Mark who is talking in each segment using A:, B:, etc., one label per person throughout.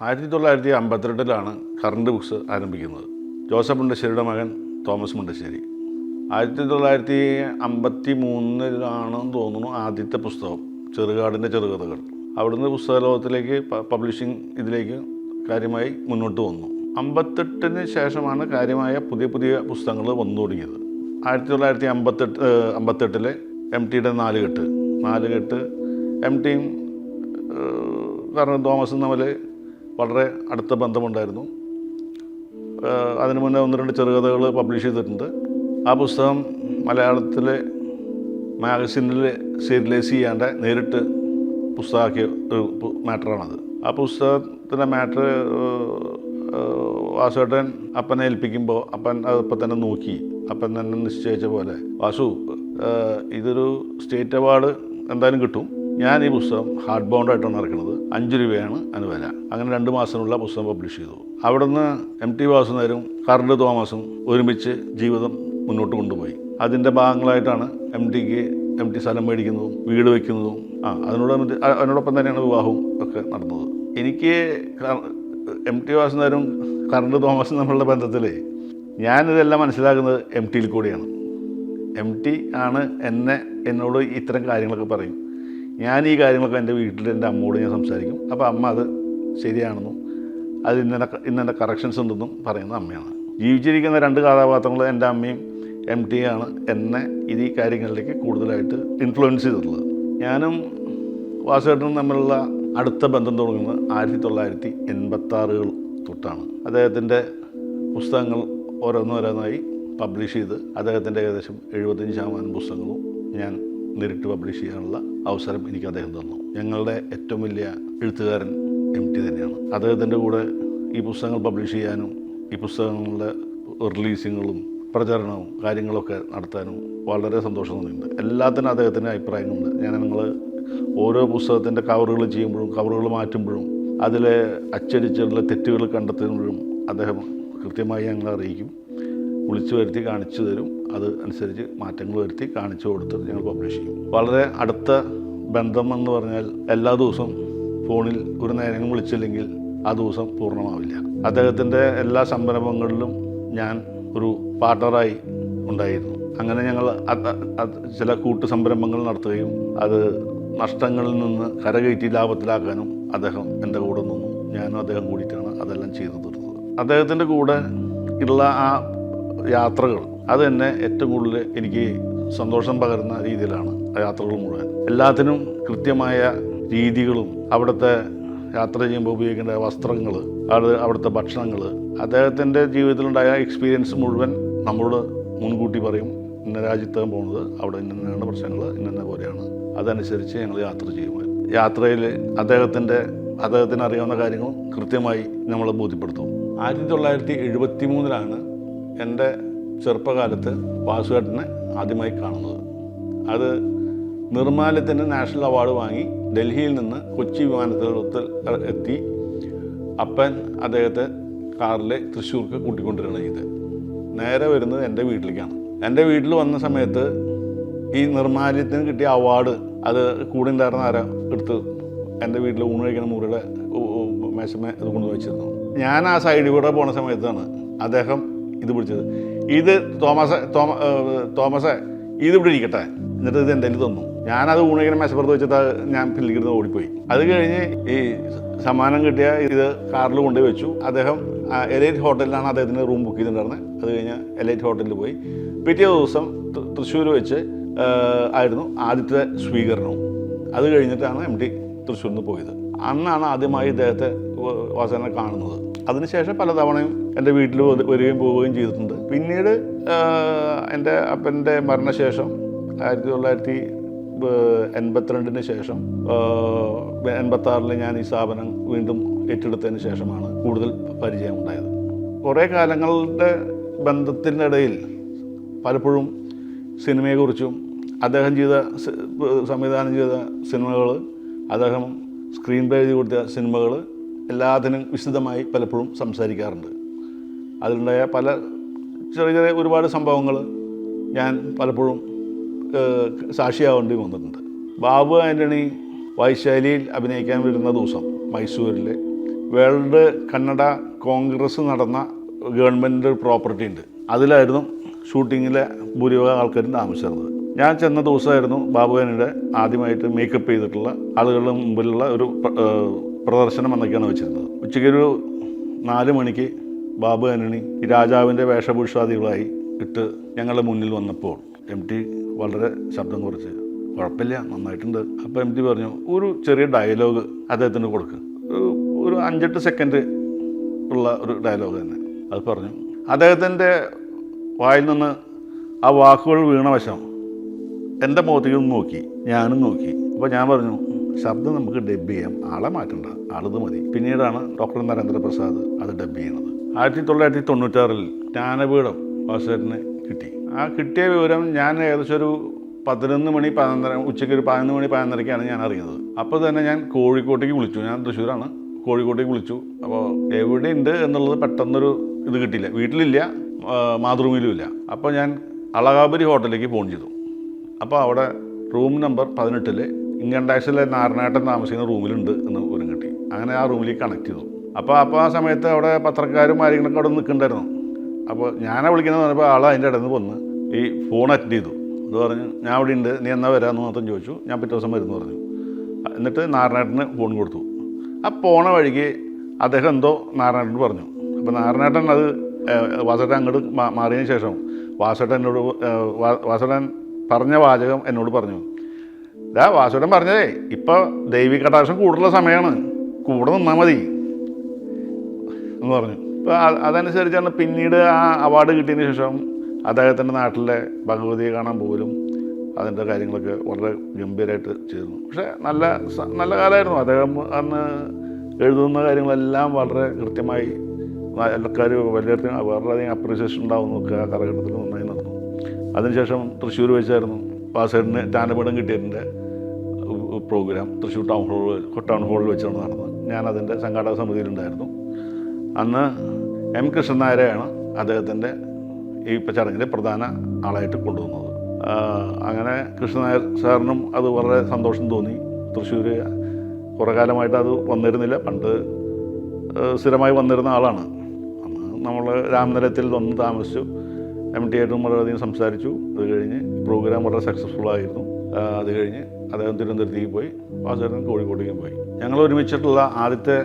A: ആയിരത്തി തൊള്ളായിരത്തി അമ്പത്തിരണ്ടിലാണ് കറണ്ട് ബുക്സ് ആരംഭിക്കുന്നത്. ജോസഫ് മുണ്ടശ്ശേരിയുടെ മകൻ തോമസ് മുണ്ടശ്ശേരി. ആയിരത്തി തൊള്ളായിരത്തി അമ്പത്തി മൂന്നിലാണെന്ന് തോന്നുന്നു ആദ്യത്തെ പുസ്തകം ചെറുകാടിന്റെ ചെറുകഥകൾ. അവിടുന്ന് പുസ്തക ലോകത്തിലേക്ക് പബ്ലിഷിംഗ് ഇതിലേക്ക് കാര്യമായി മുന്നോട്ട് വന്നു. അമ്പത്തെട്ടിന് ശേഷമാണ് കാര്യമായ പുതിയ പുതിയ പുസ്തകങ്ങൾ വന്നു തുടങ്ങിയത്. ആയിരത്തി തൊള്ളായിരത്തി അമ്പത്തെട്ട് അമ്പത്തെട്ടിലെ എം ടിയുടെ നാലുകെട്ട്. നാലുകെട്ട് എം ടിയും കാരണം തോമസും തമ്മിൽ വളരെ അടുത്ത ബന്ധമുണ്ടായിരുന്നു. അതിനു മുന്നേ ഒന്ന് രണ്ട് ചെറുകഥകൾ പബ്ലിഷ് ചെയ്തിട്ടുണ്ട്. ആ പുസ്തകം മലയാളത്തിലെ മാഗസിനിൽ സീരിയലൈസ് ചെയ്യാണ്ട് നേരിട്ട് പുസ്തകമാക്കിയ ഒരു മാറ്ററാണത്. ആ പുസ്തകത്തിന്റെ മാറ്റർ വാസുവേട്ടൻ അപ്പനെ ഏൽപ്പിക്കുമ്പോൾ അപ്പൻ അതിപ്പോൾ തന്നെ നോക്കി. അപ്പൻ തന്നെ നിശ്ചയിച്ച പോലെ വാസു ഇതൊരു സ്റ്റേറ്റ് അവാർഡ് എന്തായാലും കിട്ടും. ഞാൻ ഈ പുസ്തകം ഹാർഡ് ബൗണ്ടായിട്ടാണ് ഇറക്കുന്നത്. അഞ്ച് രൂപയാണ് അതിന് വില. അങ്ങനെ രണ്ട് മാസത്തിനുള്ള പുസ്തകം പബ്ലിഷ് ചെയ്തു. അവിടുന്ന് എം ടി വാസുനേരും കറണ്ട് തോമസും ഒരുമിച്ച് ജീവിതം മുന്നോട്ട് കൊണ്ടുപോയി. അതിന്റെ ഭാഗങ്ങളായിട്ടാണ് എം ടിക്ക് എം ടി സ്ഥലം മേടിക്കുന്നതും വീട് വയ്ക്കുന്നതും ആ അതിനോട് അതിനോടൊപ്പം തന്നെയാണ് വിവാഹവും ഒക്കെ നടന്നത്. എനിക്ക് എം ടി വാസുനേരും കറണ്ട് തോമസും തമ്മിലുള്ള ബന്ധത്തിൽ ഞാനിതെല്ലാം മനസ്സിലാക്കുന്നത് എം ടിയിൽ കൂടിയാണ്. എം ടി ആണ് എന്നെ എന്നോട് ഇത്തരം കാര്യങ്ങളൊക്കെ പറയും. ഞാൻ ഈ കാര്യങ്ങളൊക്കെ എന്റെ വീട്ടിൽ എന്റെ അമ്മയോട് ഞാൻ സംസാരിക്കും. അപ്പോൾ അമ്മ അത് ശരിയാണെന്നും അത് ഇന്ന ഇന്നെ കറക്ഷൻസ് ഉണ്ടെന്നും പറയുന്ന അമ്മയാണ്. ജീവിച്ചിരിക്കുന്ന രണ്ട് കഥാപാത്രങ്ങൾ എന്റെ അമ്മയും എം ടി ആണ് എന്നെ ഇത് ഈ കാര്യങ്ങളിലേക്ക് കൂടുതലായിട്ട് ഇൻഫ്ലുവൻസ് ചെയ്തിട്ടുള്ളത്. ഞാനും വാസുവേട്ടനും തമ്മിലുള്ള അടുത്ത ബന്ധം തുടങ്ങുന്നത് ആയിരത്തി തൊള്ളായിരത്തി എൺപത്താറുകൾ തൊട്ടാണ്. അദ്ദേഹത്തിന്റെ പുസ്തകങ്ങൾ ഓരോന്നോരോന്നായി പബ്ലിഷ് ചെയ്ത് അദ്ദേഹത്തിന്റെ ഏകദേശം എഴുപത്തഞ്ച് ശതമാനം പുസ്തകങ്ങളും ഞാൻ നേരിട്ട് പബ്ലിഷ് ചെയ്യാനുള്ള അവസരം എനിക്ക് അദ്ദേഹം തന്നു. ഞങ്ങളുടെ ഏറ്റവും വലിയ എഴുത്തുകാരൻ എം ടി തന്നെയാണ്. അദ്ദേഹത്തിന്റെ കൂടെ ഈ പുസ്തകങ്ങൾ പബ്ലിഷ് ചെയ്യാനും ഈ പുസ്തകങ്ങളുടെ റിലീസിങ്ങുകളും പ്രചരണവും കാര്യങ്ങളൊക്കെ നടത്താനും വളരെ സന്തോഷം തോന്നിയിട്ടുണ്ട് എല്ലാത്തിനും അദ്ദേഹത്തിന്റെ അഭിപ്രായങ്ങളുണ്ട്. ഞാൻ നിങ്ങൾ ഓരോ പുസ്തകത്തിന്റെ കവറുകൾ ചെയ്യുമ്പോഴും കവറുകൾ മാറ്റുമ്പോഴും അതിലെ അച്ചടിച്ചുള്ള തെറ്റുകൾ കണ്ടെത്തുമ്പോഴും അദ്ദേഹം കൃത്യമായി ഞങ്ങളെ അറിയിക്കും. വിളിച്ചു വരുത്തി കാണിച്ചു തരും. അത് അനുസരിച്ച് മാറ്റങ്ങൾ വരുത്തി കാണിച്ചു കൊടുത്ത് ഞങ്ങൾ പബ്ലിഷ് ചെയ്യും. വളരെ അടുത്ത ബന്ധം എന്ന് പറഞ്ഞാൽ എല്ലാ ദിവസവും ഫോണിൽ ഒരു നേരം വിളിച്ചില്ലെങ്കിൽ ആ ദിവസം പൂർണമാവില്ല. അദ്ദേഹത്തിന്റെ എല്ലാ സംരംഭങ്ങളിലും ഞാൻ ഒരു പാർട്ണറായി ഉണ്ടായിരുന്നു. അങ്ങനെ ഞങ്ങൾ ചില കൂട്ടു സംരംഭങ്ങൾ നടത്തുകയും അത് നഷ്ടങ്ങളിൽ നിന്ന് കരകയറ്റി ലാഭത്തിലാക്കാനും അദ്ദേഹം എന്റെ കൂടെ നിന്നു. ഞാനും അദ്ദേഹം കൂടിയിട്ടാണ് അതെല്ലാം ചെയ്തു തീർത്തത്. അദ്ദേഹത്തിന്റെ കൂടെ ഉള്ള ആ യാത്രകൾ. അത് തന്നെ ഏറ്റവും കൂടുതൽ എനിക്ക് സന്തോഷം പകരുന്ന രീതിയിലാണ് യാത്രകൾ മുഴുവൻ. എല്ലാത്തിനും കൃത്യമായ രീതികളും അവിടുത്തെ യാത്ര ചെയ്യുമ്പോൾ ഉപയോഗിക്കേണ്ട വസ്ത്രങ്ങൾ അത് അവിടുത്തെ ഭക്ഷണങ്ങൾ അദ്ദേഹത്തിന്റെ ജീവിതത്തിലുണ്ടായ എക്സ്പീരിയൻസ് മുഴുവൻ നമ്മളോട് മുൻകൂട്ടി പറയും. ഇന്ന രാജ്യത്താണ് പോകുന്നത് അവിടെ ഇന്ന പ്രശ്നങ്ങൾ ഇന്ന പോലെയാണ്. അതനുസരിച്ച് ഞങ്ങൾ യാത്ര ചെയ്യുമായിരുന്നു യാത്രയിൽ അദ്ദേഹത്തിന്റെ അദ്ദേഹത്തിന് അറിയാവുന്ന കാര്യങ്ങളും കൃത്യമായി നമ്മളെ ബോധ്യപ്പെടുത്തും. ആയിരത്തി തൊള്ളായിരത്തി എഴുപത്തി മൂന്നിലാണ് എന്റെ ചെറുപ്പകാലത്ത് വാസുവേട്ടനെ ആദ്യമായി കാണുന്നത്. അത് നിർമ്മാല്യത്തിന് നാഷണൽ അവാർഡ് വാങ്ങി ഡൽഹിയിൽ നിന്ന് കൊച്ചി വിമാനത്താവളത്തിൽ എത്തി അപ്പൻ അദ്ദേഹത്തെ കാറിൽ തൃശ്ശൂർക്ക് കൂട്ടിക്കൊണ്ടിരുന്നത് ചെയ്ത് നേരെ വരുന്നത് എന്റെ വീട്ടിലേക്കാണ്. എന്റെ വീട്ടിൽ വന്ന സമയത്ത് ഈ നിർമ്മാല്യത്തിന് കിട്ടിയ അവാർഡ് അത് കൂടെ ഉണ്ടായിരുന്ന ആരാ എടുത്ത് എന്റെ വീട്ടിൽ ഊണ് കഴിക്കുന്ന മുറിയുടെ മേശമേ അത് കൊണ്ടുവച്ചിരുന്നു ഞാൻ ആ സൈഡിൽ കൂടെ പോണ സമയത്താണ് അദ്ദേഹം ഇത് പിടിച്ചത്. ഇത് തോമസ് തോമ തോമസ് ഇത് ഇവിടെ ഇരിക്കട്ടെ. എന്നിട്ട് ഇത് കയ്യിൽ തന്നു. ഞാനത് ഊണിങ്ങനെ മെച്ചപ്പുറത്ത് വെച്ചിട്ട് ഞാൻ പിന്നിലിരുന്ന് ഓടിപ്പോയി. അത് കഴിഞ്ഞ് ഈ സമ്മാനം കിട്ടിയ ഇത് കാറിൽ കൊണ്ടുപോയി വെച്ചു. അദ്ദേഹം എലൈറ്റ് ഹോട്ടലിലാണ് അദ്ദേഹത്തിന് റൂം ബുക്ക് ചെയ്തിട്ടുണ്ടായിരുന്നത് അത് കഴിഞ്ഞ് എലൈറ്റ് ഹോട്ടലിൽ പോയി. പിറ്റേ ദിവസം തൃശ്ശൂർ വെച്ച് ആയിരുന്നു ആദ്യത്തെ സ്വീകരണവും. അത് കഴിഞ്ഞിട്ടാണ് എം ടി തൃശ്ശൂരിൽ നിന്ന് പോയത്. അന്നാണ് ആദ്യമായി ഇദ്ദേഹത്തെ വാസനെ കാണുന്നത്. അതിനുശേഷം പലതവണയും എന്റെ വീട്ടിൽ വരികയും പോവുകയും ചെയ്തിട്ടുണ്ട്. പിന്നീട് എന്റെ അപ്പന്റെ മരണശേഷം ആയിരത്തി തൊള്ളായിരത്തി എൺപത്തിരണ്ടിന് ശേഷം എൺപത്താറിൽ ഞാൻ ഈ സ്ഥാപനം വീണ്ടും ഏറ്റെടുത്തതിന് ശേഷമാണ് കൂടുതൽ പരിചയം ഉണ്ടായത് കുറേ കാലങ്ങളുടെ ബന്ധത്തിനിടയിൽ പലപ്പോഴും സിനിമയെക്കുറിച്ചും അദ്ദേഹം ചെയ്ത സംവിധാനം ചെയ്ത സിനിമകൾ അദ്ദേഹം സ്ക്രീൻ പ്ലേ എഴുതി കൊടുത്ത സിനിമകൾ എല്ലാത്തിനും വിശദമായി പലപ്പോഴും സംസാരിക്കാറുണ്ട്. അതിലുണ്ടായ പല ചെറിയ ചെറിയ ഒരുപാട് സംഭവങ്ങൾ ഞാൻ പലപ്പോഴും സാക്ഷിയാവേണ്ടി വന്നിട്ടുണ്ട്. ബാബു ആന്റണി വൈശാലിയിൽ അഭിനയിക്കാൻ വരുന്ന ദിവസം മൈസൂരിൽ വേൾഡ് കന്നഡ കോൺഗ്രസ് നടന്ന ഗവൺമെന്റ് പ്രോപ്പർട്ടി ഉണ്ട്. അതിലായിരുന്നു ഷൂട്ടിങ്ങിലെ ഭൂരിഭാഗം ആൾക്കാരും താമസിച്ചിരുന്നത്. ഞാൻ ചെന്ന ദിവസമായിരുന്നു ബാബുവേനയുടെ ആദ്യമായിട്ട് മേക്കപ്പ് ചെയ്തിട്ടുള്ള ആളുകളുടെ മുമ്പിലുള്ള ഒരു പ്രദർശനം എന്നൊക്കെയാണ് വെച്ചിരുന്നത്. ഉച്ചയ്ക്കൊരു നാല് മണിക്ക് ബാബു ആന്റണി രാജാവിന്റെ വേഷഭൂഷാദികളായി ഇട്ട് ഞങ്ങളുടെ മുന്നിൽ വന്നപ്പോൾ എം ടി വളരെ ശബ്ദം കുറച്ച് കുഴപ്പമില്ല നന്നായിട്ടുണ്ട്. അപ്പോൾ എം ടി പറഞ്ഞു ഒരു ചെറിയ ഡയലോഗ് അദ്ദേഹത്തിന് കൊടുക്കുക ഒരു അഞ്ചെട്ട് സെക്കൻഡ് ഉള്ള ഒരു ഡയലോഗ് തന്നെ. അത് പറഞ്ഞു അദ്ദേഹത്തിന്റെ വായിൽ നിന്ന് ആ വാക്കുകൾ വീണ വശം എന്റെ മുഖത്തേക്ക് നോക്കി ഞാനും നോക്കി. അപ്പോൾ ഞാൻ പറഞ്ഞു ശബ്ദം നമുക്ക് ഡബ് ചെയ്യാം. ആളെ മാറ്റണ്ട. ആളിത് മതി. പിന്നീടാണ് ഡോക്ടർ നരേന്ദ്രപ്രസാദ് അത് ഡബ് ചെയ്യുന്നത്. ആയിരത്തി തൊള്ളായിരത്തി തൊണ്ണൂറ്റാറിൽ ജ്ഞാനപീഠം വാസുദേവന് കിട്ടി. ആ കിട്ടിയ വിവരം ഞാൻ ഏകദേശം ഒരു പതിനൊന്ന് മണി പതിനൊന്നര ഉച്ചയ്ക്ക് ഒരു പതിനൊന്ന് മണി പതിനൊന്നരയ്ക്കാണ് ഞാൻ അറിയുന്നത്. അപ്പോൾ തന്നെ ഞാൻ കോഴിക്കോട്ടേക്ക് വിളിച്ചു. ഞാൻ തൃശ്ശൂരാണ്. കോഴിക്കോട്ടേക്ക് വിളിച്ചു. അപ്പോൾ എവിടെയുണ്ട് എന്നുള്ളത് പെട്ടെന്നൊരു ഇത് കിട്ടിയില്ല. വീട്ടിലില്ല മാതൃഭൂമിയിലും ഇല്ല അപ്പോൾ ഞാൻ അളകാപുരി ഹോട്ടലിലേക്ക് ഫോൺ ചെയ്തു. അപ്പോൾ അവിടെ റൂം നമ്പർ പതിനെട്ടിൽ ഇങ്കണ്ടാക്സിലെ നാരായണേട്ടൻ താമസിക്കുന്ന റൂമിലുണ്ട് എന്ന് വിവരം കിട്ടി. അങ്ങനെ ആ റൂമിലേക്ക് കണക്ട് ചെയ്തു. അപ്പോൾ അപ്പോൾ ആ സമയത്ത് അവിടെ പത്രക്കാരും കാര്യങ്ങളൊക്കെ അവിടെ നിൽക്കുന്നുണ്ടായിരുന്നു. അപ്പോൾ ഞാനാ വിളിക്കുന്നത് പറഞ്ഞപ്പോൾ ആൾ അതിന്റെ ഇടയിൽ നിന്ന് വന്ന് ഈ ഫോൺ അറ്റൻഡ് ചെയ്തു. അത് പറഞ്ഞു ഞാൻ അവിടെ ഉണ്ട് നീ എന്നാ വരാമെന്ന് മാത്രം ചോദിച്ചു. ഞാൻ പിറ്റേ ദിവസം വരുന്നു പറഞ്ഞു. എന്നിട്ട് നാരായണേട്ടന് ഫോൺ കൊടുത്തു. ആ പോണ വഴിക്ക് അദ്ദേഹം എന്തോ നാരായണേട്ടൻ പറഞ്ഞു. അപ്പോൾ നാരായണേട്ടൻ അത് വാസട്ടൻ അങ്ങോട്ട് മാറിയതിന് ശേഷം വാസേട്ടൻ എന്നോട് വാസേട്ടൻ പറഞ്ഞ വാചകം എന്നോട് പറഞ്ഞു. ദാ വാസുദേവൻ പറഞ്ഞതേ ഇപ്പോൾ ദൈവിക കടാക്ഷം കൂടുതലുള്ള സമയമാണ്. കൂടെ നിന്നാൽ മതി. എന്ന് പറഞ്ഞു. ഇപ്പോൾ അതനുസരിച്ചാണ് പിന്നീട് ആ അവാർഡ് കിട്ടിയതിന് ശേഷം അദ്ദേഹത്തിന്റെ നാട്ടിലെ ഭഗവതിയെ കാണാൻ പോലും അതിന്റെ കാര്യങ്ങളൊക്കെ വളരെ ഗംഭീരമായിട്ട് ചെയ്തിരുന്നു പക്ഷേ നല്ല നല്ല കാലമായിരുന്നു. അദ്ദേഹം അന്ന് എഴുതുന്ന കാര്യങ്ങളെല്ലാം വളരെ കൃത്യമായി ആൾക്കാർ വലിയ വളരെയധികം അപ്രീസിയേഷൻ ഉണ്ടാവുന്നൊക്കെ ആ കാലഘട്ടത്തിൽ നന്നായി നടന്നു അതിനുശേഷം തൃശ്ശൂർ വെച്ചായിരുന്നു വാസേടിന് ജ്ഞാനപീഠം കിട്ടിയതിന്റെ പ്രോഗ്രാം തൃശ്ശൂർ ടൗൺ ഹാളിൽ ടൗൺ ഹാളിൽ വെച്ചാണ് നടന്നത് ഞാൻ അതിന്റെ സംഘാടക സമിതിയിലുണ്ടായിരുന്നു. അന്ന് എം കൃഷ്ണൻ നായരെയാണ് അദ്ദേഹത്തിന്റെ ഈ ചടങ്ങിന്റെ പ്രധാന ആളായിട്ട് കൊണ്ടുവന്നത്. അങ്ങനെ കൃഷ്ണൻ നായർ സാറിനും അത് വളരെ സന്തോഷം തോന്നി. തൃശ്ശൂർ കുറേ കാലമായിട്ട് അത് വന്നിരുന്നില്ല. പണ്ട് സ്ഥിരമായി വന്നിരുന്ന ആളാണ്. നമ്മൾ രാമനിലയത്തിൽ വന്ന് താമസിച്ചു. എം ടി ആയിട്ടും വളരെയധികം സംസാരിച്ചു. അത് കഴിഞ്ഞ് പ്രോഗ്രാം വളരെ സക്സസ്ഫുൾ ആയിരുന്നു. അത് കഴിഞ്ഞ് അദ്ദേഹം തിരുവനന്തപുരത്തേക്ക് പോയി. വാസുദേവൻ കോഴിക്കോട്ടേക്കും പോയി. ഞങ്ങൾ ഒരുമിച്ചിട്ടുള്ള ആദ്യത്തെ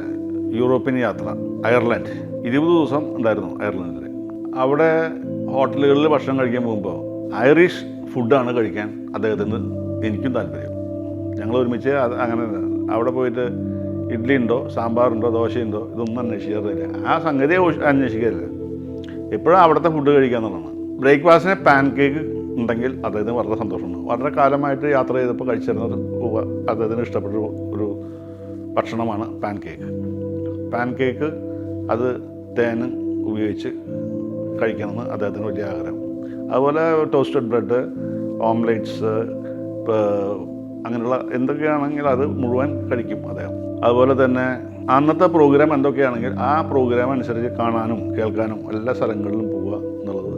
A: യൂറോപ്യൻ യാത്ര അയർലൻഡ്. ഇരുപത് ദിവസം ഉണ്ടായിരുന്നു അയർലൻഡിൽ അവിടെ ഹോട്ടലുകളിൽ ഭക്ഷണം കഴിക്കാൻ പോകുമ്പോൾ ഐറിഷ് ഫുഡാണ് കഴിക്കാൻ അദ്ദേഹത്തിന് എനിക്കും താല്പര്യം. ഞങ്ങൾ ഒരുമിച്ച് അങ്ങനെ അവിടെ പോയിട്ട് ഇഡ്ഡലി ഉണ്ടോ സാമ്പാറുണ്ടോ ദോശയുണ്ടോ ഇതൊന്നും അന്വേഷിക്കാറില്ല ആ സംഗതി അന്വേഷിക്കാറില്ല എപ്പോഴും അവിടുത്തെ ഫുഡ് കഴിക്കാന്നുള്ളതാണ്. ബ്രേക്ക്ഫാസ്റ്റിന് പാൻ കേക്ക് ഉണ്ടെങ്കിൽ അദ്ദേഹത്തിന് വളരെ സന്തോഷമാണ് വളരെ കാലമായിട്ട് യാത്ര ചെയ്തപ്പോൾ കഴിച്ചിരുന്ന ഒരു ഉപ- അദ്ദേഹത്തിന് ഇഷ്ടപ്പെട്ട ഒരു- ഭക്ഷണമാണ് പാൻ കേക്ക് പാൻ കേക്ക് അത് തേൻ ഉപയോഗിച്ച് കഴിക്കണമെന്ന് അദ്ദേഹത്തിന് വലിയ ആഗ്രഹം. അതുപോലെ ടോസ്റ്റഡ് ബ്രെഡ് ഓംലെറ്റ്സ് അങ്ങനെയുള്ള എന്തൊക്കെയാണെങ്കിൽ അത് മുഴുവൻ കഴിക്കും അദ്ദേഹം. അതുപോലെ തന്നെ അന്നത്തെ പ്രോഗ്രാം എന്തൊക്കെയാണെങ്കിൽ ആ പ്രോഗ്രാം അനുസരിച്ച് കാണാനും കേൾക്കാനും എല്ലാ സ്ഥലങ്ങളിലും പോവുക എന്നുള്ളത്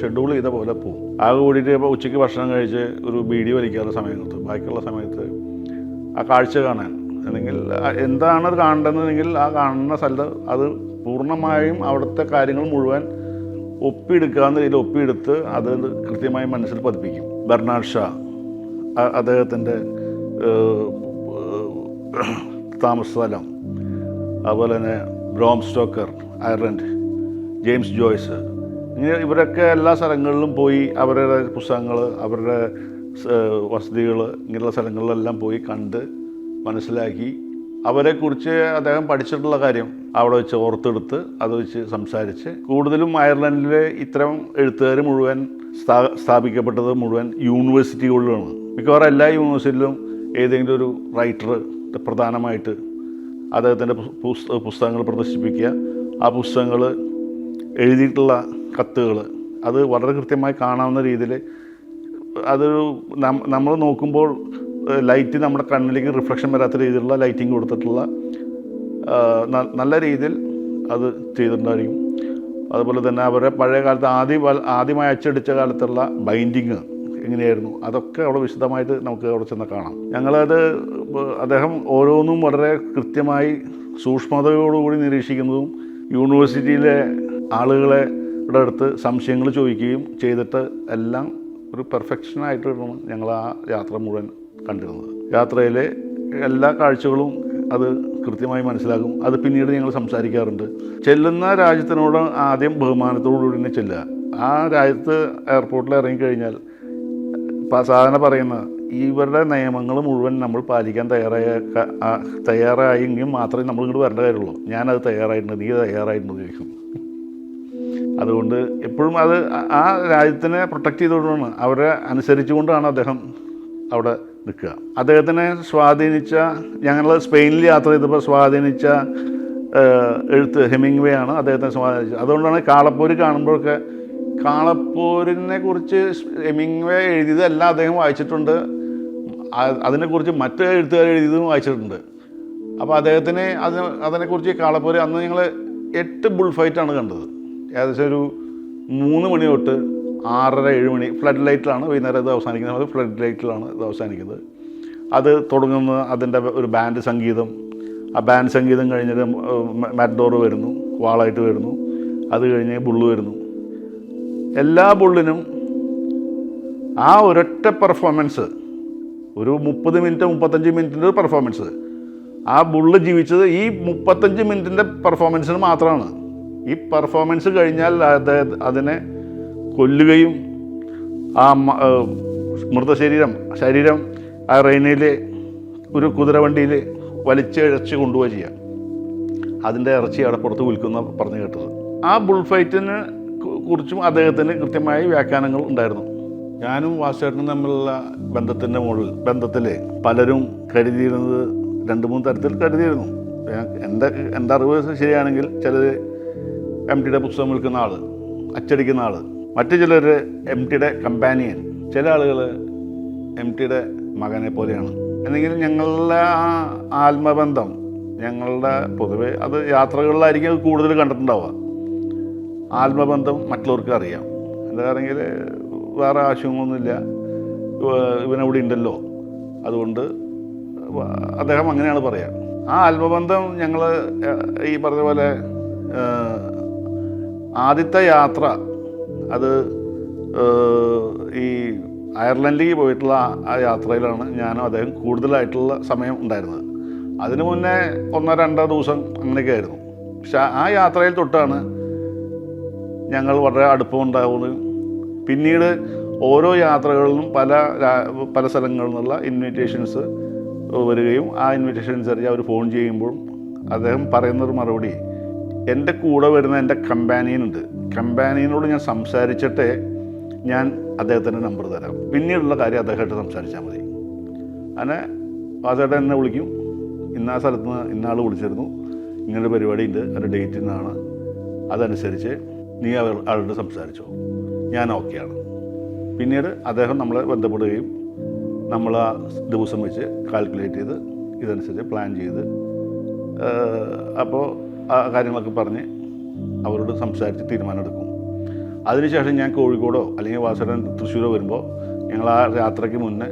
A: ഷെഡ്യൂൾ ചെയ്ത പോലെ പോകും ആകെ കൂടിയിട്ട് ഇപ്പോൾ ഉച്ചയ്ക്ക് ഭക്ഷണം കഴിച്ച് ഒരു ബീഡി വലിക്കാനുള്ള സമയം ബാക്കിയുള്ള സമയത്ത് ആ കാഴ്ച കാണാൻ. അല്ലെങ്കിൽ എന്താണ് അത് ആ കാണുന്ന സ്ഥലത്ത് അത് പൂർണമായും അവിടുത്തെ കാര്യങ്ങൾ മുഴുവൻ ഒപ്പിയെടുക്കാവുന്ന രീതിയിൽ ഒപ്പിയെടുത്ത് അത് കൃത്യമായി മനസ്സിൽ പതിപ്പിക്കും. ബെർണാഡ് ഷാ അദ്ദേഹത്തിന്റെ താമസ സ്ഥലം. അതുപോലെ തന്നെ Bram Stoker Ireland James Joyce ഇവരൊക്കെ എല്ലാ സ്ഥലങ്ങളിലും പോയി അവരുടെ പുസ്തകങ്ങൾ അവരുടെ വസതികൾ ഇങ്ങനെയുള്ള സ്ഥലങ്ങളിലെല്ലാം പോയി കണ്ട് മനസ്സിലാക്കി. അവരെക്കുറിച്ച് അദ്ദേഹം പഠിച്ചിട്ടുള്ള കാര്യം അവിടെ വെച്ച് ഓർത്തെടുത്ത് അത് വെച്ച് സംസാരിച്ച്. കൂടുതലും അയർലൻഡിലെ ഇത്തരം എഴുത്തുകാർ മുഴുവൻ സ്ഥാ സ്ഥാപിക്കപ്പെട്ടത് മുഴുവൻ യൂണിവേഴ്സിറ്റികളിലാണ്. മിക്കവാറും എല്ലാ യൂണിവേഴ്സിറ്റിയിലും ഏതെങ്കിലും ഒരു റൈറ്റർ പ്രധാനമായിട്ട് അദ്ദേഹത്തിന്റെ പുസ്തകങ്ങൾ പ്രദർശിപ്പിക്കുക. ആ പുസ്തകങ്ങൾ എഴുതിയിട്ടുള്ള കത്തുകൾ അത് വളരെ കൃത്യമായി കാണാവുന്ന രീതിയിൽ അത് നമ്മൾ നോക്കുമ്പോൾ ലൈറ്റ് നമ്മുടെ കണ്ണിലേക്ക് റിഫ്ലക്ഷൻ വരാത്ത രീതിയിലുള്ള ലൈറ്റിംഗ് കൊടുത്തിട്ടുള്ള നല്ല രീതിയിൽ അത് ചെയ്തിട്ടുണ്ടായിരിക്കും. അതുപോലെ തന്നെ അവരുടെ പഴയ കാലത്ത് ആദ്യം ആദ്യമായി അച്ചടിച്ച കാലത്തുള്ള ബൈൻഡിങ് എങ്ങനെയായിരുന്നു? അതൊക്കെ അവിടെ വിശദമായിട്ട് നമുക്ക് അവിടെ ചെന്ന് കാണാം. ഞങ്ങളത് അദ്ദേഹം ഓരോന്നും വളരെ കൃത്യമായി സൂക്ഷ്മതയോടുകൂടി നിരീക്ഷിക്കുന്നതും യൂണിവേഴ്സിറ്റിയിലെ ആളുകളെ യുടെ അടുത്ത് സംശയങ്ങൾ ചോദിക്കുകയും ചെയ്തിട്ട് എല്ലാം ഒരു പെർഫെക്ഷനായിട്ടാണ് ഞങ്ങൾ ആ യാത്ര മുഴുവൻ കണ്ടിരുന്നത്. യാത്രയിലെ എല്ലാ കാഴ്ചകളും അത് കൃത്യമായി മനസ്സിലാകും അത് പിന്നീട് ഞങ്ങൾ സംസാരിക്കാറുണ്ട്. ചെല്ലുന്ന രാജ്യത്തിനോട് ആദ്യം ബഹുമാനത്തോടുകൂടി തന്നെ ചെല്ലുക. ആ രാജ്യത്ത് എയർപോർട്ടിൽ ഇറങ്ങിക്കഴിഞ്ഞാൽ സാധാരണ പറയുന്ന ഇവരുടെ നിയമങ്ങൾ മുഴുവൻ നമ്മൾ പാലിക്കാൻ തയ്യാറായ തയ്യാറായെങ്കിൽ മാത്രമേ നമ്മൾ ഇങ്ങോട്ട് വരേണ്ട കാര്യമുള്ളൂ. ഞാനത് തയ്യാറായിട്ടുണ്ട് നീ തയ്യാറായിട്ടുണ്ട് ചോദിക്കും. അതുകൊണ്ട് എപ്പോഴും അത് ആ- രാജ്യത്തിനെ പ്രൊട്ടക്റ്റ് ചെയ്തുകൊണ്ടാണ്. അവരെ അനുസരിച്ചുകൊണ്ടാണ് അദ്ദേഹം അവിടെ നിൽക്കുക. അദ്ദേഹത്തിനെ സ്വാധീനിച്ച ഞങ്ങൾ സ്പെയിനിൽ യാത്ര ചെയ്തപ്പോൾ സ്വാധീനിച്ച എഴുത്ത് ഹെമിംഗ് വേ ആണ് അദ്ദേഹത്തെ സ്വാധീനിച്ചത്. അതുകൊണ്ടാണ് കാളപ്പൂര് കാണുമ്പോഴൊക്കെ കാളപ്പൂരിനെ കുറിച്ച് ഹെമിംഗ്വേ എഴുതിയതെല്ലാം അദ്ദേഹം വായിച്ചിട്ടുണ്ട്. അതിനെക്കുറിച്ച് മറ്റ് എഴുത്തുകാർ എഴുതിയതും വായിച്ചിട്ടുണ്ട്. അപ്പോൾ അദ്ദേഹത്തിന് അതിനെ അതിനെക്കുറിച്ച് കാളപ്പൂര് അന്ന് ഞങ്ങൾ എട്ട് ബുൾ ഫൈറ്റാണ് കണ്ടത്. ഏകദേശം ഒരു മൂന്ന് മണി തൊട്ട് ആറര ഏഴ് മണി ഫ്ലഡ് ലൈറ്റിലാണ് വൈകുന്നേരം ഇത് അവസാനിക്കുന്നത്. അത് ഫ്ലഡ് ലൈറ്റിലാണ് ഇത് അവസാനിക്കുന്നത്. അത് തുടങ്ങുന്ന അതിന്റെ ഒരു ബാൻഡ് സംഗീതം. ആ ബാൻഡ് സംഗീതം കഴിഞ്ഞിട്ട് മാറ്റഡോർ വരുന്നു. വാളായിട്ട് വരുന്നു. അത് കഴിഞ്ഞ് ബുള്ളു വരുന്നു. എല്ലാ ബുള്ളിനും ആ ഒരൊറ്റ പെർഫോമൻസ് ഒരു മുപ്പത് മിനിറ്റ് മുപ്പത്തഞ്ച് മിനിറ്റിന്റെ ഒരു പെർഫോമൻസ് ആ ബുള്ള് ജീവിച്ചത് ഈ മുപ്പത്തഞ്ച് മിനിറ്റിന്റെ പെർഫോമൻസിന് മാത്രമാണ്. ഈ പെർഫോമൻസ് കഴിഞ്ഞാൽ അത് അതിനെ കൊല്ലുകയും ആ മൃതശരീരം ശരീരം ആ റെയിനിൽ ഒരു കുതിരവണ്ടിയിൽ വലിച്ചിഴച്ച് കൊണ്ടുപോവുക ചെയ്യാം. അതിന്റെ ഇറച്ചി അവിടെ പുറത്ത് വിൽക്കുന്ന പറഞ്ഞു കേട്ടത്. ആ ബുൾ ഫൈറ്റിനെ കുറിച്ചും അദ്ദേഹത്തിന് കൃത്യമായ വ്യാഖ്യാനങ്ങൾ ഉണ്ടായിരുന്നു. ഞാനും വാസുചേട്ടനും തമ്മിലുള്ള ബന്ധത്തിന്റെ മുകളിൽ ബന്ധത്തിൽ പലരും കരുതിയിരുന്നത് രണ്ട് മൂന്ന് തരത്തിൽ കരുതിയിരുന്നു. എന്റെ എന്റെ അറിവ് ശരിയാണെങ്കിൽ ചിലർ എം ടിയുടെ പുസ്തകം വിൽക്കുന്ന ആൾ അച്ചടിക്കുന്ന ആൾ മറ്റു ചിലർ എം ടിയുടെ കമ്പാനിയൻ ചില ആളുകൾ എം ടിയുടെ മകനെ പോലെയാണ്. എന്നെങ്കിലും ഞങ്ങളുടെ ആ ആത്മബന്ധം ഞങ്ങളുടെ പൊതുവെ അത് യാത്രകളിലായിരിക്കും അത് കൂടുതൽ കണ്ടിട്ടുണ്ടാവുക. ആത്മബന്ധം മറ്റുള്ളവർക്ക് അറിയാം. എന്താ പറയുക വേറെ ആശയങ്ങളൊന്നുമില്ല ഇവ- ഇവനവിടെ ഉണ്ടല്ലോ. അതുകൊണ്ട് അദ്ദേഹം അങ്ങനെയാണ് പറയുക ആ ആത്മബന്ധം ഞങ്ങൾ ഈ പറഞ്ഞ പോലെ ആദ്യത്തെ യാത്ര അത് ഈ അയർലൻഡിലേക്ക് പോയിട്ടുള്ള ആ- യാത്രയിലാണ് ഞാനും അദ്ദേഹം കൂടുതലായിട്ടുള്ള സമയം ഉണ്ടായിരുന്നത്. അതിനു മുന്നേ ഒന്നോ രണ്ടോ ദിവസം അങ്ങനെയൊക്കെ ആയിരുന്നു. പക്ഷെ ആ യാത്രയിൽ തൊട്ടാണ് ഞങ്ങൾ വളരെ അടുപ്പം ഉണ്ടാവുന്നത്. പിന്നീട് ഓരോ യാത്രകളിലും പല പല സ്ഥലങ്ങളിൽ നിന്നുള്ള ഇൻവിറ്റേഷൻസ് വരികയും ആ ഇൻവിറ്റേഷൻ അനുസരിച്ച് അവർ ഫോൺ ചെയ്യുമ്പോഴും അദ്ദേഹം പറയുന്നൊരു മറുപടി എന്റെ കൂടെ വരുന്ന എന്റെ കമ്പാനിയനുണ്ട്. കമ്പാനിയനോട് ഞാൻ സംസാരിച്ചിട്ടേ ഞാൻ അദ്ദേഹത്തിന്റെ നമ്പർ തരാം. പിന്നീടുള്ള കാര്യം അദ്ദേഹമായിട്ട് സംസാരിച്ചാൽ മതി. അങ്ങനെ വാസേട്ടൻ എന്നെ വിളിക്കും. ഇന്ന ആ സ്ഥലത്ത് നിന്ന് ഇന്നാൾ വിളിച്ചിരുന്നു. ഇങ്ങനൊരു പരിപാടി ഉണ്ട് അതിന്റെ ഡേറ്റ് ഇന്നാണ്. അതനുസരിച്ച് നീ അവർ ആളോട് സംസാരിച്ചോ. ഞാൻ ഓക്കെയാണ് പിന്നീട് അദ്ദേഹം നമ്മളെ ബന്ധപ്പെടുകയും നമ്മൾ ആ ദിവസം വെച്ച് കാൽക്കുലേറ്റ് ചെയ്ത് ഇതനുസരിച്ച് പ്ലാൻ ചെയ്ത് അപ്പോൾ കാര്യങ്ങളൊക്കെ പറഞ്ഞ് അവരോട് സംസാരിച്ച് തീരുമാനമെടുക്കും. അതിനുശേഷം ഞാൻ കോഴിക്കോടോ അല്ലെങ്കിൽ വാസുരൻ തൃശ്ശൂരോ വരുമ്പോൾ ഞങ്ങൾ ആ യാത്രയ്ക്ക് മുന്നേ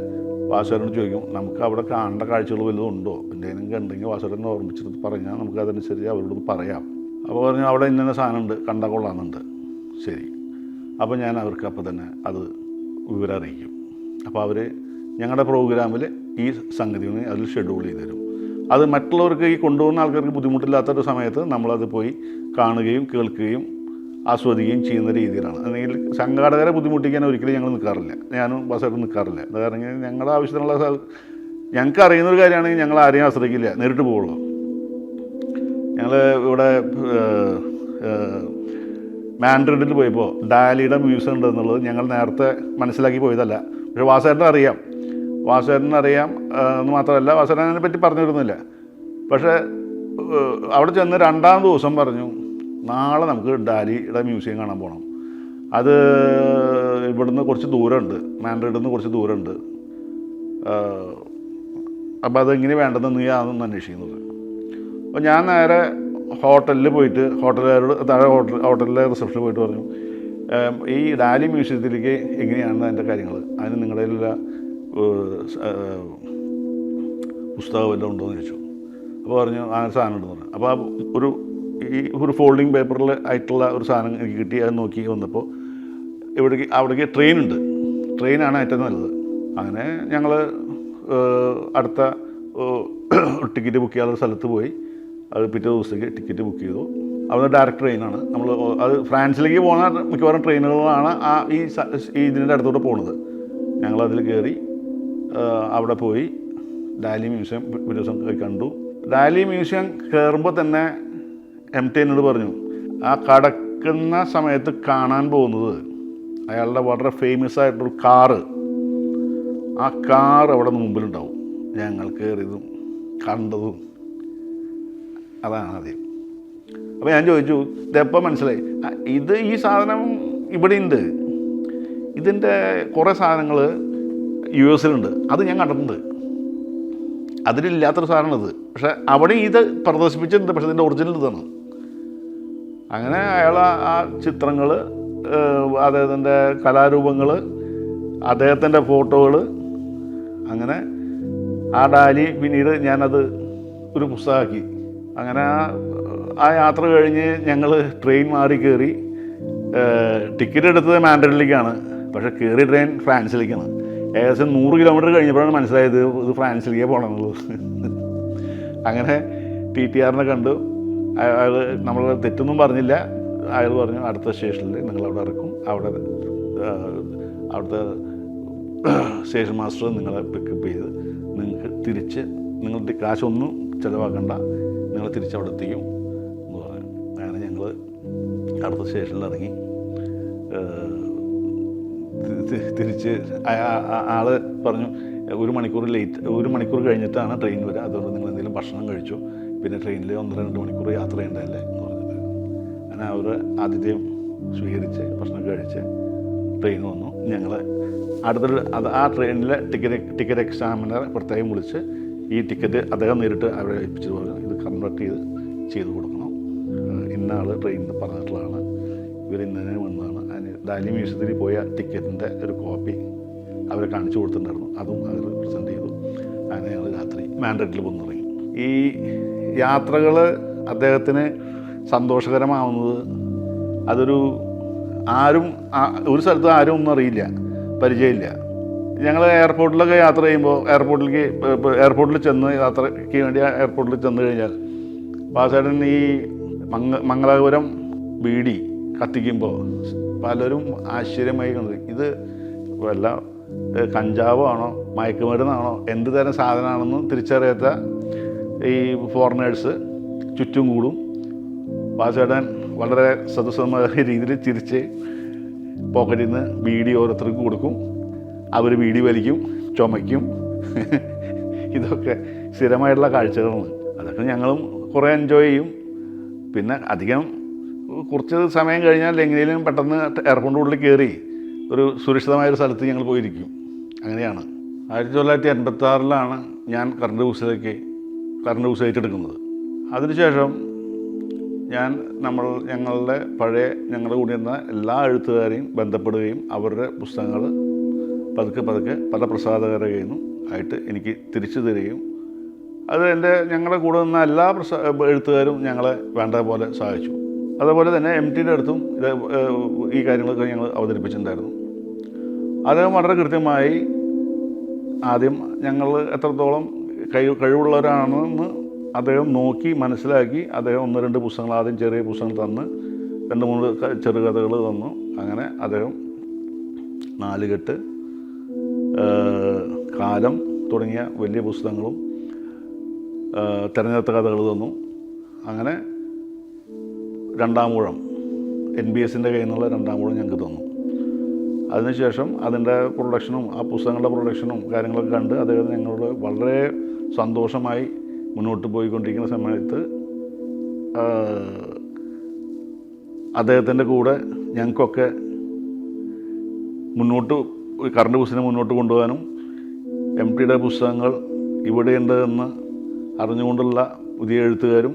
A: വാസുരനോട് ചോദിക്കും നമുക്ക് അവിടെ കാണേണ്ട കാഴ്ചകൾ വല്ലതും ഉണ്ടോ? എന്തെങ്കിലും കണ്ടെങ്കിൽ വാസുരനെ ഓർമ്മിച്ചിട്ട് പറഞ്ഞാൽ നമുക്ക് അതനുസരിച്ച് അവരോട് പറയാം. അപ്പോൾ പറഞ്ഞു അവിടെ ഇന്ന സാധനം ഉണ്ട് കണ്ടാൽ കൊള്ളാമെന്നുണ്ട്. ശരി. അപ്പോൾ ഞാൻ അവർക്ക് അപ്പോൾ തന്നെ അത് വിവരം അറിയിക്കും. അപ്പോൾ അവർ ഞങ്ങളുടെ പ്രോഗ്രാമിൽ ഈ സംഗതി അതിൽ ഷെഡ്യൂൾ ചെയ്തു തരും അത് മറ്റുള്ളവർക്ക് ഈ കൊണ്ടുപോകുന്ന ആൾക്കാർക്ക് ബുദ്ധിമുട്ടില്ലാത്തൊരു സമയത്ത് നമ്മളത് പോയി കാണുകയും കേൾക്കുകയും ആസ്വദിക്കുകയും ചെയ്യുന്ന രീതിയിലാണ്. അല്ലെങ്കിൽ സംഘാടകരെ ബുദ്ധിമുട്ടിക്കാൻ ഒരിക്കലും ഞങ്ങൾ നിൽക്കാറില്ല. ഞാനും ബസ്സൊക്കെ നിൽക്കാറില്ല. കാരണം ഞങ്ങളുടെ ആവശ്യത്തിനുള്ള ഞങ്ങൾക്ക് അറിയുന്ന ഒരു കാര്യമാണെങ്കിൽ ഞങ്ങൾ ആരെയും ആശ്രയിക്കില്ല. നേരിട്ട് പോകുള്ളൂ ഞങ്ങൾ ഇവിടെ മാൻഡ്രിഡിൽ പോയപ്പോൾ ഡാലിയുടെ മ്യൂസിയം ഉണ്ടെന്നുള്ളത് ഞങ്ങൾ നേരത്തെ മനസ്സിലാക്കി പോയതല്ല. പക്ഷേ വാസേട്ടനെ അറിയാം ഏഹ്, എന്ന് മാത്രമല്ല വാസുദേവനെ പറ്റി പറഞ്ഞിരുന്നില്ല. പക്ഷേ അവിടെ ചെന്ന് രണ്ടാം ദിവസം പറഞ്ഞു നാളെ നമുക്ക് ഡാലിയുടെ മ്യൂസിയം കാണാൻ പോകണം അത് ഇവിടുന്ന് കുറച്ച് ദൂരമുണ്ട് മാൻഡ്രിഡിൽ നിന്ന് കുറച്ച് ദൂരമുണ്ട്. അപ്പോൾ അതെങ്ങനെ വേണ്ടെന്ന് നീ ആണെന്ന് അന്വേഷിക്കുന്നത്. അപ്പോൾ ഞാൻ നേരെ ഹോട്ടലിൽ പോയിട്ട് ഹോട്ടലുകാരോട് താഴെ ഹോട്ടൽ ഹോട്ടലിലെ റിസപ്ഷനിൽ പോയിട്ട് പറഞ്ഞു ഈ ഡാലി മ്യൂസിയത്തിലേക്ക് എങ്ങനെയാണ് അതിന്റെ കാര്യങ്ങൾ? അതിന് നിങ്ങളുടെ പുസ്തകം വല്ലതും ഉണ്ടോ എന്ന് ചോദിച്ചു. അപ്പോൾ പറഞ്ഞു അങ്ങനെ സാധനം ഉണ്ടെന്ന് പറഞ്ഞു. അപ്പോൾ ആ ഒരു ഈ ഒരു ഫോൾഡിങ് പേപ്പറിൽ ആയിട്ടുള്ള ഒരു സാധനം എനിക്ക് കിട്ടി അത് നോക്കി വന്നപ്പോൾ ഇവിടേക്ക് അവിടേക്ക് ട്രെയിൻ ഉണ്ട്. ട്രെയിനാണ് ഏറ്റവും നല്ലത്. അങ്ങനെ ഞങ്ങൾ അടുത്ത ടിക്കറ്റ് ബുക്ക് ചെയ്യാനുള്ള സ്ഥലത്ത് പോയി. അത് പിറ്റേ ദിവസത്തേക്ക് ടിക്കറ്റ് ബുക്ക് ചെയ്തു. അവിടെ ഡയറക്റ്റ് ട്രെയിനാണ് നമ്മൾ അത് ഫ്രാൻസിലേക്ക് പോകുന്ന മിക്കവാറും ട്രെയിനുകളാണ് ആ ഈ ഇതിന്റെ അടുത്തോട്ട് പോകുന്നത് ഞങ്ങളതിൽ കയറി ആ, അവിടെ പോയി. ഡാലി മ്യൂസിയം ഒരു ദിവസം കണ്ടു. ഡാലി മ്യൂസിയം കയറുമ്പോൾ തന്നെ എം ടി എന്നോട് പറഞ്ഞു ആ കടക്കുന്ന സമയത്ത് കാണാൻ പോകുന്നത് അയാളുടെ വളരെ ഫേമസ് ആയിട്ടൊരു കാറ് ആ കാർ അവിടെ മുമ്പിലുണ്ടാവും. ഞങ്ങൾ കയറിയതും കണ്ടതും. അതാണ് ആദ്യം. അപ്പോൾ ഞാൻ ചോദിച്ചു ഇതെപ്പോൾ മനസ്സിലായി? ഇത് ഈ സാധനം ഇവിടെ ഉണ്ട് ഇതിന്റെ കുറേ സാധനങ്ങൾ യു എസിലുണ്ട്. അത് ഞാൻ കണ്ടിട്ടുണ്ട്. അതിലില്ലാത്തൊരു സാധനമാണ് ഇത് പക്ഷേ അവിടെ ഇത് പ്രദർശിപ്പിച്ചിട്ടുണ്ട്. പക്ഷേ ഇതിന്റെ ഒറിജിനൽ ഇതാണ്. അങ്ങനെ അയാൾ ആ- ചിത്രങ്ങൾ അദ്ദേഹത്തിന്റെ കലാരൂപങ്ങൾ അദ്ദേഹത്തിന്റെ ഫോട്ടോകൾ അങ്ങനെ ആ ഡാലി പിന്നീട് ഞാനത് ഒരു പുസ്തകമാക്കി. അങ്ങനെ ആ- ആ യാത്ര കഴിഞ്ഞ് ഞങ്ങൾ ട്രെയിൻ മാറി കയറി ടിക്കറ്റ് എടുത്തത് മാൻഡ്രിഡിലേക്കാണ് പക്ഷേ കയറി ട്രെയിൻ ഫ്രാൻസിലേക്കാണ്. ഏകദേശം നൂറ് കിലോമീറ്റർ കഴിഞ്ഞപ്പോഴാണ് മനസ്സിലായത് ഇത് ഫ്രാൻസിലേക്ക് പോകണമെന്നുള്ളത് അങ്ങനെ ടി ടി ആറിനെ കണ്ടു. അയാൾ നമ്മൾ തെറ്റൊന്നും പറഞ്ഞില്ല. അയാൾ പറഞ്ഞു അടുത്ത സ്റ്റേഷനിൽ നിങ്ങൾ അവിടെ ഇറക്കും. അവിടെ അവിടുത്തെ സ്റ്റേഷൻ മാസ്റ്റർ നിങ്ങളെ പിക്കപ്പ് ചെയ്ത് നിങ്ങൾക്ക് തിരിച്ച് നിങ്ങളുടെ കാശൊന്നും ചിലവാക്കണ്ട. നിങ്ങൾ തിരിച്ച് അവിടെ എത്തിക്കും എന്ന് പറഞ്ഞു. അങ്ങനെ ഞങ്ങൾ അടുത്ത സ്റ്റേഷനിൽ ഇറങ്ങി തിരിച്ച് ആൾ പറഞ്ഞു ഒരു മണിക്കൂർ ലേറ്റ് ഒരു മണിക്കൂർ കഴിഞ്ഞിട്ടാണ് ട്രെയിൻ വരിക അതുകൊണ്ട് നിങ്ങൾ എന്തെങ്കിലും ഭക്ഷണം കഴിച്ചു. പിന്നെ ട്രെയിനിൽ ഒന്ന് രണ്ട് മണിക്കൂർ യാത്ര ചെയ്യണ്ടല്ലേ എന്ന് പറഞ്ഞിട്ട്. അങ്ങനെ അവർ ആതിഥ്യം സ്വീകരിച്ച് ഭക്ഷണം കഴിച്ച് ട്രെയിൻ വന്നു. ഞങ്ങൾ അടുത്തൊരു അത് ആ ട്രെയിനിലെ ടിക്കറ്റ് ടിക്കറ്റ് എക്സാമിനർ പ്രത്യേകം വിളിച്ച് ഈ ടിക്കറ്റ് അദ്ദേഹം നേരിട്ട് അവരെ ഏൽപ്പിച്ചു പറഞ്ഞു ഇത് കൺവേർട്ട് ചെയ്ത് ചെയ്ത് കൊടുക്കണം. ഇന്നാൾ ട്രെയിനിൽ പറഞ്ഞിട്ടുള്ളതാണ്. ഇവർ ഇന്നതിന് വന്നതാണ്. ഡാലി മ്യൂസിയത്തിൽ പോയ ടിക്കറ്റിന്റെ ഒരു കോപ്പി അവർ കാണിച്ചു കൊടുത്തിട്ടുണ്ടായിരുന്നു. അതും അവർ പ്രസന്റ് ചെയ്തു. അങ്ങനെ ഞങ്ങൾ രാത്രി മാൻഡ്രിഡിൽ വന്നിറങ്ങി. ഈ യാത്രകൾ അദ്ദേഹത്തിന് സന്തോഷകരമാവുന്നത് അതൊരു ആരും ഒരു സ്ഥലത്ത് ആരും ഒന്നും അറിയില്ല പരിചയമില്ല. ഞങ്ങൾ എയർപോർട്ടിലൊക്കെ യാത്ര ചെയ്യുമ്പോൾ എയർപോർട്ടിലേക്ക് എയർപോർട്ടിൽ ചെന്ന് യാത്രയ്ക്ക് വേണ്ടി എയർപോർട്ടിൽ ചെന്ന് കഴിഞ്ഞാൽ വാസേട്ടൻ ഈ മംഗ മംഗളാപുരം ബീഡി കത്തിക്കുമ്പോൾ പലരും ആശ്ചര്യമായി കണ്ടത്. ഇത് വല്ല കഞ്ചാവാണോ മയക്കുമരുന്നാണോ എന്ത് തരം സാധനമാണെന്ന് തിരിച്ചറിയാത്ത ഈ ഫോറിനേഴ്സ് ചുറ്റും കൂടും. വാസേട്ടൻ വളരെ സദസ്സമായ രീതിയിൽ തിരിച്ച് പോക്കറ്റിൽ നിന്ന് ബീഡി ഓരോരുത്തർക്ക് കൊടുക്കും. അവർ ബീഡി വലിക്കും ചുമയ്ക്കും. ഇതൊക്കെ സ്ഥിരമായിട്ടുള്ള കാഴ്ചകളാണ്. അതൊക്കെ ഞങ്ങളും കുറേ എൻജോയ് ചെയ്യും. പിന്നെ അധികം കുറച്ച് സമയം കഴിഞ്ഞാൽ എങ്ങനെയും പെട്ടെന്ന് എയർപോർട്ടിന്റെ ഉള്ളിൽ കയറി ഒരു സുരക്ഷിതമായ ഒരു സ്ഥലത്ത് ഞങ്ങൾ പോയിരിക്കും. അങ്ങനെയാണ്. ആയിരത്തി തൊള്ളായിരത്തി എൺപത്തി ആറിലാണ് ഞാൻ കറണ്ട് ഹൗസിലേക്ക് കറണ്ട് ഹൗസ് ഏറ്റെടുക്കുന്നത്. അതിനുശേഷം ഞാൻ നമ്മൾ ഞങ്ങളുടെ പഴയ ഞങ്ങളുടെ കൂടെ ഇരുന്ന എല്ലാ എഴുത്തുകാരെയും ബന്ധപ്പെടുകയും അവരുടെ പുസ്തകങ്ങൾ പതുക്കെ പതുക്കെ പല പ്രസാധകരുടെ ആയിട്ട് എനിക്ക് തിരിച്ചു തരികയും അത് എന്റെ ഞങ്ങളുടെ കൂടെ നിന്ന എല്ലാ പ്രസ എഴുത്തുകാരും ഞങ്ങളെ വേണ്ട പോലെ സഹായിച്ചു. അതുപോലെ തന്നെ എം ടിയുടെ അടുത്തും ഇത് ഈ കാര്യങ്ങളൊക്കെ ഞങ്ങൾ അവതരിപ്പിച്ചിട്ടുണ്ടായിരുന്നു. അദ്ദേഹം വളരെ കൃത്യമായി ആദ്യം ഞങ്ങൾ എത്രത്തോളം കഴിവ് കഴിവുള്ളവരാണെന്ന് അദ്ദേഹം നോക്കി മനസ്സിലാക്കി അദ്ദേഹം ഒന്ന് രണ്ട് പുസ്തകങ്ങൾ ആദ്യം ചെറിയ പുസ്തകങ്ങൾ തന്ന് രണ്ട് മൂന്ന് ചെറുകഥകൾ തന്നു. അങ്ങനെ അദ്ദേഹം നാലുകെട്ട് കാലം തുടങ്ങിയ വലിയ പുസ്തകങ്ങളും തിരഞ്ഞെടുത്ത കഥകൾ തന്നു. അങ്ങനെ രണ്ടാം ഊഴം. എൻ ബി എസിന്റെ കയ്യിൽ നിന്നുള്ള രണ്ടാം ഊഴം ഞങ്ങൾക്ക് തന്നു. അതിനുശേഷം അതിന്റെ പ്രൊഡക്ഷനും ആ പുസ്തകങ്ങളുടെ പ്രൊഡക്ഷനും കാര്യങ്ങളൊക്കെ കണ്ട് അദ്ദേഹം ഞങ്ങളോട് വളരെ സന്തോഷമായി മുന്നോട്ട് പോയിക്കൊണ്ടിരിക്കുന്ന സമയത്ത് അദ്ദേഹത്തിന്റെ കൂടെ ഞങ്ങൾക്കൊക്കെ മുന്നോട്ട് കറണ്ട് ബുസിനെ മുന്നോട്ട് കൊണ്ടുപോകാനും എം ടിയുടെ പുസ്തകങ്ങൾ ഇവിടെയുണ്ട് എന്ന് അറിഞ്ഞുകൊണ്ടുള്ള പുതിയ എഴുത്തുകാരും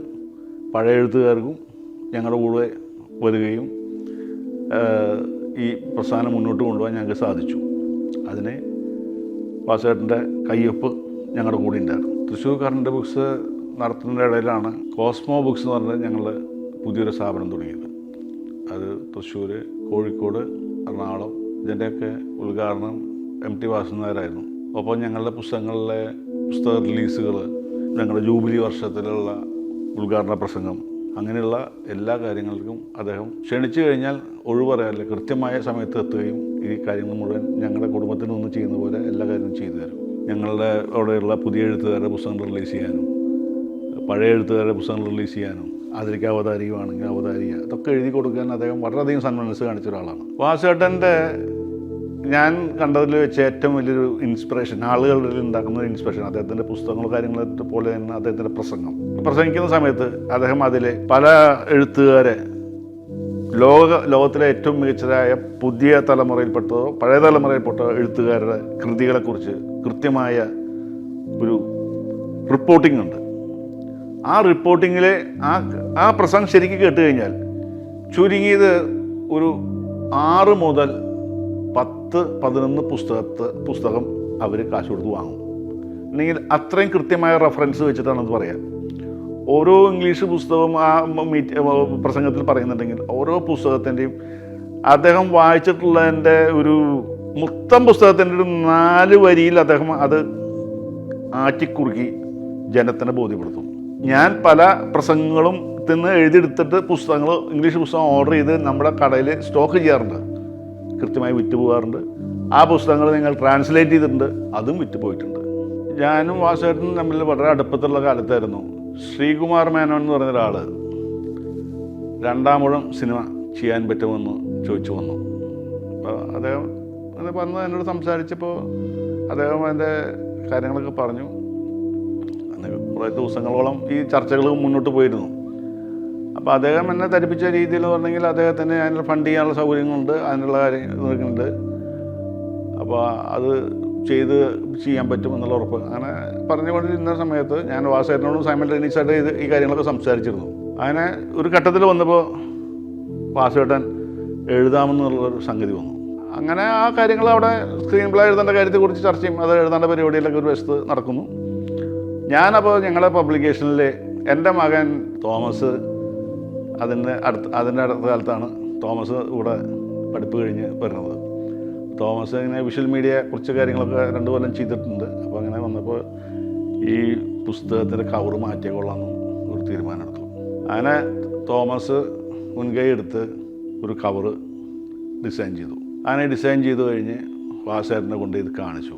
A: പഴയ എഴുത്തുകാർക്കും ഞങ്ങളുടെ കൂടെ വരികയും ഈ പ്രസ്ഥാനം മുന്നോട്ട് കൊണ്ടുപോകാൻ ഞങ്ങൾക്ക് സാധിച്ചു. അതിന് വാസേട്ടന്റെ കയ്യൊപ്പ് ഞങ്ങളുടെ കൂടെ ഉണ്ടായിരുന്നു. തൃശ്ശൂർ കറണ്ട് ബുക്സ് നടത്തുന്നതിന്റെ ഇടയിലാണ് കോസ്മോ ബുക്സ് എന്ന് പറഞ്ഞാൽ ഞങ്ങൾ പുതിയൊരു സ്ഥാപനം തുടങ്ങിയത്. അത് തൃശ്ശൂർ കോഴിക്കോട് എറണാകുളം ഇതിന്റെയൊക്കെ ഉദ്ഘാടനം എം ടി വാസുനായരായിരുന്നു അപ്പോൾ ഞങ്ങളുടെ പുസ്തകങ്ങളിലെ പുസ്തക റിലീസുകൾ ഞങ്ങളുടെ ജൂബിലി വർഷത്തിലുള്ള ഉദ്ഘാടന പ്രസംഗം അങ്ങനെയുള്ള എല്ലാ കാര്യങ്ങൾക്കും അദ്ദേഹം ക്ഷണിച്ചു കഴിഞ്ഞാൽ ഒഴിവറിയാതെ കൃത്യമായ സമയത്ത് എത്തുകയും ഈ കാര്യങ്ങൾ മുഴുവൻ ഞങ്ങളുടെ കുടുംബത്തിൽ നിന്ന് ചെയ്യുന്ന പോലെ എല്ലാ കാര്യവും ചെയ്തു തരും. ഞങ്ങളുടെ അവിടെയുള്ള പുതിയ എഴുത്തുകാരുടെ പുസ്തകം റിലീസ് ചെയ്യാനും പഴയ എഴുത്തുകാരുടെ പുസ്തകം റിലീസ് ചെയ്യാനും അതിലേക്ക് അവതാരികമാണെങ്കിൽ അവതാരിക അതൊക്കെ എഴുതി കൊടുക്കാൻ അദ്ദേഹം വളരെയധികം സന്മനസ് കാണിച്ച ഒരാളാണ്. വാസുവേട്ടന്റെ ഞാൻ കണ്ടതിൽ വെച്ച് ഏറ്റവും വലിയൊരു ഇൻസ്പിറേഷൻ ആളുകളിൽ ഉണ്ടാക്കുന്ന ഒരു ഇൻസ്പിറേഷൻ അദ്ദേഹത്തിന്റെ പുസ്തകങ്ങൾ കാര്യങ്ങളെ പോലെ തന്നെ അദ്ദേഹത്തിന്റെ പ്രസംഗം. പ്രസംഗിക്കുന്ന സമയത്ത് അദ്ദേഹം അതിൽ പല എഴുത്തുകാരെ ലോക ലോകത്തിലെ ഏറ്റവും മികച്ചതായ പുതിയ തലമുറയിൽപ്പെട്ടതോ പഴയ തലമുറയിൽപ്പെട്ട എഴുത്തുകാരുടെ കൃതികളെക്കുറിച്ച് കൃത്യമായ ഒരു റിപ്പോർട്ടിംഗ് ഉണ്ട്. ആ റിപ്പോർട്ടിങ്ങിലെ ആ ആ പ്രസംഗം ശരിക്കും കേട്ട് കഴിഞ്ഞാൽ ചുരുങ്ങിയത് ഒരു ആറ് മുതൽ പത്ത് പതിനൊന്ന് പുസ്തകത്ത് പുസ്തകം അവർ കാശ് കൊടുത്ത് വാങ്ങും. അല്ലെങ്കിൽ അത്രയും കൃത്യമായ റെഫറൻസ് വെച്ചിട്ടാണ് അത് പറയാൻ ഓരോ ഇംഗ്ലീഷ് പുസ്തകവും ആ മീറ്റ് പ്രസംഗത്തിൽ പറയുന്നുണ്ടെങ്കിൽ ഓരോ പുസ്തകത്തിന്റെയും അദ്ദേഹം വായിച്ചിട്ടുള്ളതിന്റെ ഒരു മൊത്തം പുസ്തകത്തിന്റെ ഒരു നാല് വരിയിൽ അദ്ദേഹം അത് ആറ്റിക്കുറുക്കി ജനത്തിനെ ബോധ്യപ്പെടുത്തും. ഞാൻ പല പ്രസംഗങ്ങളും തിന്ന് എഴുതിയെടുത്തിട്ട് പുസ്തകങ്ങൾ ഇംഗ്ലീഷ് പുസ്തകം ഓർഡർ ചെയ്ത് നമ്മുടെ കടയിൽ സ്റ്റോക്ക് ചെയ്യാറുണ്ട്. കൃത്യമായി വിറ്റ് പോകാറുണ്ട് ആ പുസ്തകങ്ങൾ നിങ്ങൾ ട്രാൻസ്ലേറ്റ് ചെയ്തിട്ടുണ്ട് അതും വിറ്റ് പോയിട്ടുണ്ട് ഞാനും വാസുവേട്ടനും തമ്മിൽ വളരെ അടുപ്പത്തുള്ള കാലത്തായിരുന്നു. ശ്രീകുമാർ മേനോൻ എന്ന് പറയുന്ന ഒരാൾ രണ്ടാമൂഴം സിനിമ ചെയ്യാൻ പറ്റുമെന്ന് ചോദിച്ചു വന്നു. അപ്പോൾ അദ്ദേഹം വന്ന് എന്നോട് സംസാരിച്ചപ്പോൾ അദ്ദേഹം അതിന്റെ കാര്യങ്ങളൊക്കെ പറഞ്ഞു. കുറേ ദിവസങ്ങളോളം ഈ ചർച്ചകൾ മുന്നോട്ട് പോയിരുന്നു. അപ്പോൾ അദ്ദേഹം എന്നെ ധരിപ്പിച്ച രീതിയിൽ പറഞ്ഞെങ്കിൽ അദ്ദേഹത്തിന് അതിന് ഫണ്ട് ചെയ്യാനുള്ള സൗകര്യങ്ങളുണ്ട് അതിനുള്ള കാര്യം ഇതൊക്കെയുണ്ട് അപ്പോൾ അത് ചെയ്ത് ചെയ്യാൻ പറ്റും എന്നുള്ള ഉറപ്പ്. അങ്ങനെ പറഞ്ഞുകൊണ്ടിരുന്ന സമയത്ത് ഞാൻ വാസേരനോടും സൈമൾട്ടേനിയസായിട്ട് ഇത് ഈ കാര്യങ്ങളൊക്കെ സംസാരിച്ചിരുന്നു. അങ്ങനെ ഒരു ഘട്ടത്തിൽ വന്നപ്പോൾ വാസേട്ടൻ എഴുതാമെന്നുള്ളൊരു സംഗതി വന്നു. അങ്ങനെ ആ കാര്യങ്ങൾ അവിടെ സ്ക്രീൻ പ്ലേ എഴുതേണ്ട കാര്യത്തെക്കുറിച്ച് ചെയ്യും അത് എഴുതേണ്ട പരിപാടിയിലൊക്കെ ഒരു വശത്ത് നടക്കുന്നു. ഞാനപ്പോൾ ഞങ്ങളുടെ പബ്ലിക്കേഷനിൽ എന്റെ മകൻ തോമസ് അതിന്റെ അടുത്ത് അതിന്റെ അടുത്ത കാലത്താണ് തോമസ് കൂടെ പഠിപ്പ് കഴിഞ്ഞ് വരുന്നത്. തോമസ് ഇങ്ങനെ വിഷ്വൽ മീഡിയ കുറച്ച് കാര്യങ്ങളൊക്കെ രണ്ടു കൊല്ലം ചെയ്തിട്ടുണ്ട്. അപ്പോൾ അങ്ങനെ വന്നപ്പോൾ ഈ പുസ്തകത്തിന്റെ കവർ മാറ്റിയ കൊള്ളാമെന്ന് ഒരു തീരുമാനമെടുത്തു. അങ്ങനെ തോമസ് മുൻകൈ എടുത്ത് ഒരു കവറ് ഡിസൈൻ ചെയ്തു. അങ്ങനെ ഡിസൈൻ ചെയ്തു കഴിഞ്ഞ് വാസേട്ടനെ കൊണ്ട് ഇത് കാണിച്ചു.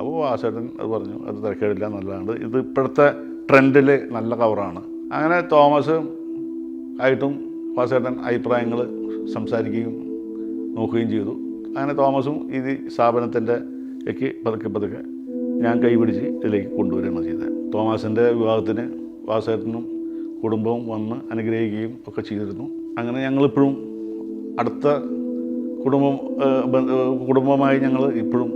A: അപ്പോൾ വാസേട്ടൻ അത് പറഞ്ഞു അത് തിരക്കേടില്ല നല്ലതാണ് ഇത് ഇപ്പോഴത്തെ ട്രെൻഡിൽ നല്ല കവറാണ് അങ്ങനെ തോമസ് ആയിട്ടും വാസേട്ടൻ അഭിപ്രായങ്ങൾ സംസാരിക്കുകയും നോക്കുകയും ചെയ്തു. അങ്ങനെ തോമസും ഇത് സ്ഥാപനത്തിന്റെ ക്ക് പതുക്കെ പതുക്കെ ഞാൻ കൈപിടിച്ച് ഇതിലേക്ക് കൊണ്ടുവരികയാണ് ചെയ്തത്. തോമസിന്റെ വിവാഹത്തിന് വാസേട്ടനും കുടുംബവും വന്ന് അനുഗ്രഹിക്കുകയും ഒക്കെ ചെയ്തിരുന്നു. അങ്ങനെ ഞങ്ങളിപ്പോഴും അടുത്ത കുടുംബം കുടുംബമായി ഞങ്ങൾ ഇപ്പോഴും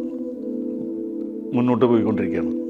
A: മുന്നോട്ട് പോയിക്കൊണ്ടിരിക്കുകയാണ്.